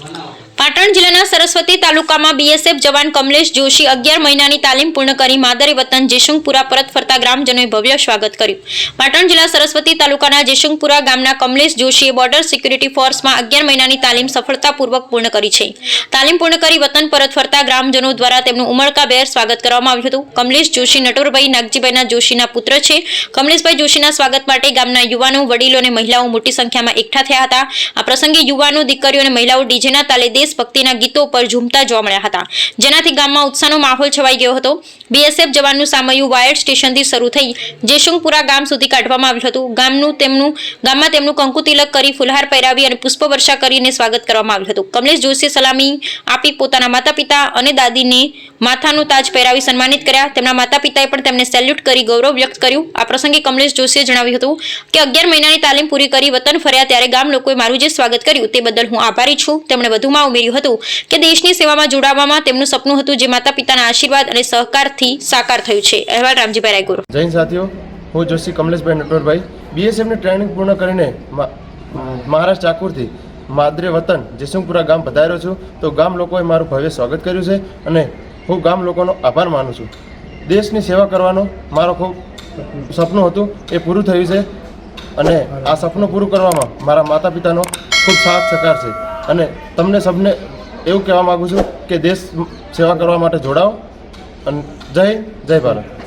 完了 પાટણ જિલ્લાના સરસ્વતી તાલુકામાં બીએસએફ જવાન કમલેશ જોશી અગિયાર મહિનાની તાલીમ પૂર્ણ કરી માદરે વતન જેશુંગપુરા પરત ફરતા ગ્રામજનોએ ભવ્ય સ્વાગત કર્યું. પાટણ જિલ્લા સરસ્વતી તાલુકાના જેશુંગપુરા ગામના કમલેશ જોશીએ બોર્ડર સિક્યુરિટી ફોર્સમાં અગિયાર મહિનાની તાલીમ સફળતાપૂર્વક પૂર્ણ કરી છે. તાલીમ પૂર્ણ કરી વતન પરત ફરતા ગ્રામજનો દ્વારા તેમનું ઉમળકાભેર સ્વાગત કરવામાં આવ્યું હતું. કમલેશ જોશી નટોરભાઈ નાગજીભાઈના જોશીના પુત્ર છે. કમલેશભાઈ જોશીના સ્વાગત માટે ગામના યુવાનો, વડીલો અને મહિલાઓ મોટી સંખ્યામાં એકઠા થયા હતા. આ પ્રસંગે યુવાનો, દીકરીઓ અને મહિલાઓ ડીજેના તાલે દેશભક્તિના ગીતો પર ઝૂમતા જોવા મળ્યા હતા. જેનાથી ગામમાં ઉત્સાહનો માહોલ છવાઈ ગયો હતો. બીએસએફ જવાનનું સામયું વાયર સ્ટેશનથી શરૂ થઈ જેશુંગપુરા ગામ સુધી કાઢવામાં આવ્યું હતું. ગામનું તેમનું ગામમાં તેમનું કંકુ તિલક કરી ફુલહાર પહેરાવી અને પુષ્પવર્ષા કરીને સ્વાગત કરવામાં આવ્યું હતું. કમલેશ જોશીએ સલામી આપી પોતાના માતા પિતા અને દાદીને માથાનું તાજ પહેરાવી સન્માનિત કર્યા. તેમના માતા પિતાએ પણ તેમને સેલ્યુટ કરી ગૌરવ વ્યક્ત કર્યું. આ પ્રસંગે કમલેશ જોશીએ જણાવ્યું હતું કે અગિયાર મહિનાની તાલીમ પૂરી કરી વતન ફર્યા ત્યારે ગામ લોકોએ મારું જે સ્વાગત કર્યું તે બદલ હું આભારી છું. તેમણે વધુમાં ઉમેર્યું હતું કે દેશની સેવામાં જોડાવામાં તેમનું સપનું હતું જે માતા પિતાના આશીર્વાદ અને સહકારથી સાકાર થયું છે. અહેવાલ રામજીભાઈ રાયગુરુ. જૈન સાથીઓ, હું જોશી કમલેશભાઈ નટવરભાઈ. બીએસએફની ટ્રેનિંગ પૂર્ણ કરીને મહારાષ્ટ્ર ચાકુરથી માદરે વતન જેસુંગપુરા ગામ પધાર્યો છું. તો ગામ લોકોએ મારું ભવ્ય સ્વાગત કર્યું છે અને હું ગામ લોકોનો આભાર માનું છું. દેશની સેવા કરવાનો મારો ખૂબ સપનું હતું, એ પૂરું થયું છે. અને આ સપનું પૂરું કરવામાં મારા માતા પિતાનો ખૂબ સાથ સહકાર છે. અને તમને સબને એવું કહેવા માગું છું કે દેશ સેવા કરવા માટે જોડાઓ. અને જય જય ભારત.